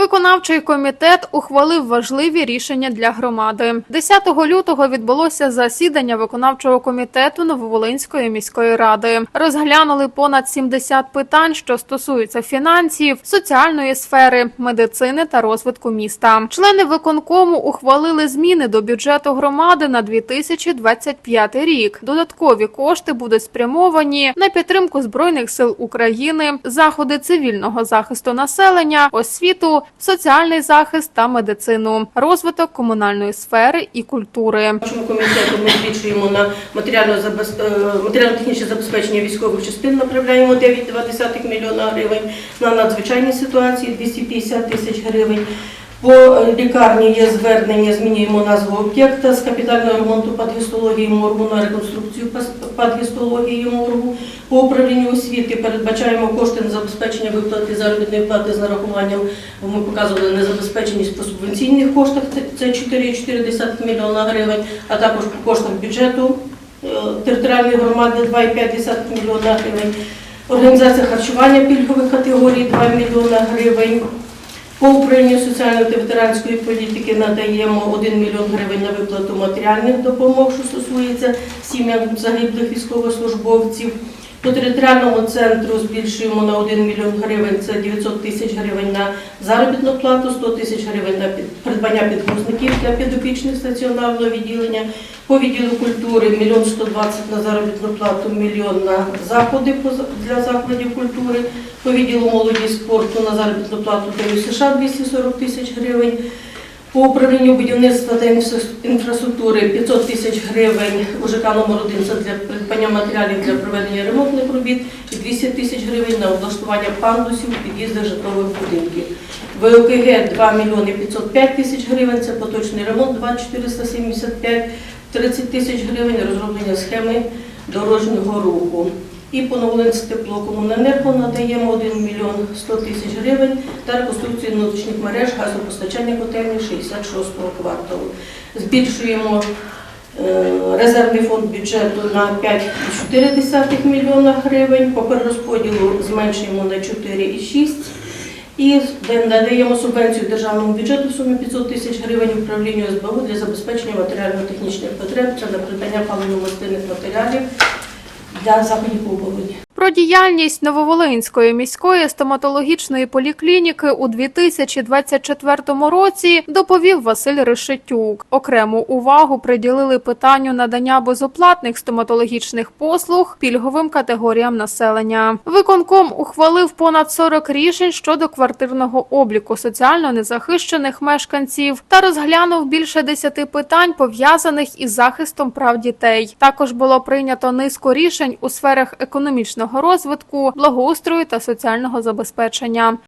Виконавчий комітет ухвалив важливі рішення для громади. 10 лютого відбулося засідання виконавчого комітету Нововолинської міської ради. Розглянули понад 70 питань, що стосуються фінансів, соціальної сфери, медицини та розвитку міста. Члени виконкому ухвалили зміни до бюджету громади на 2025 рік. Додаткові кошти будуть спрямовані на підтримку збройних сил України, заходи цивільного захисту населення, освіту, соціальний захист та медицину, розвиток комунальної сфери і культури. Нашому комітету ми збільшуємо на матеріально е, матеріально-технічне забезпечення військових частин, направляємо 9,2 мільйона гривень, на надзвичайні ситуації 250 тисяч гривень. По лікарні є звернення, змінюємо назву об'єкта з капітального ремонту падгістології моргу на реконструкцію падгістології моргу. По управлінню освіти передбачаємо кошти на забезпечення виплати заробітної плати з нарахуванням. Ми показували незабезпеченість по субвенційних коштах, це- це 4,4 мільйона гривень, а також по коштах бюджету е, територіальної громади 2,5 мільйона гривень. Організація харчування пільгових категорій 2 мільйона гривень. По управлінню соціальної та ветеранської політики надаємо 1 мільйон гривень на виплату матеріальних допомог, що стосується сім'ям загиблих військовослужбовців. По територіальному центру збільшуємо на 1 мільйон гривень, це 900 тисяч гривень на заробітну плату, 100 тисяч гривень на придбання підгузників для підопічних стаціонарного відділення. По відділу культури 1 мільйон 120 на заробітну плату, мільйон на заходи для закладів культури. По відділу молоді і спорту на заробітну плату та США 240 тисяч гривень. По управлінню будівництва та інфраструктури 500 тисяч гривень у ЖК номер 1 це для придбання матеріалів для проведення ремонтних робіт і 200 тисяч гривень на облаштування пандусів у під'їздах житлових будинків. ВОКГ 2 мільйони 505 тисяч гривень, це поточний ремонт 2 475, 30 тисяч гривень розроблення схеми дорожнього руху. І по Новолинськ теплокомуненерго надаємо 1 мільйон 100 тисяч гривень та реконструкцію внутрішніх мереж газопостачання котельні 66-го кварталу. Збільшуємо е, резервний фонд бюджету на 5,4 мільйона гривень, по перерозподілу зменшуємо на 4,6 і надаємо субвенцію державному бюджету в сумі 500 тисяч гривень управлінню СБУ для забезпечення матеріально-технічних потреб та на придбання паливно-мастильних матеріалів для заходів по обороні. Про діяльність Нововолинської міської стоматологічної поліклініки у 2024 році доповів Василь Решетюк. Окрему увагу приділили питанню надання безоплатних стоматологічних послуг пільговим категоріям населення. Виконком ухвалив понад 40 рішень щодо квартирного обліку соціально незахищених мешканців та розглянув більше 10 питань пов'язаних із захистом прав дітей. Також було прийнято низку рішень у сферах економічного розвитку, благоустрою та соціального забезпечення.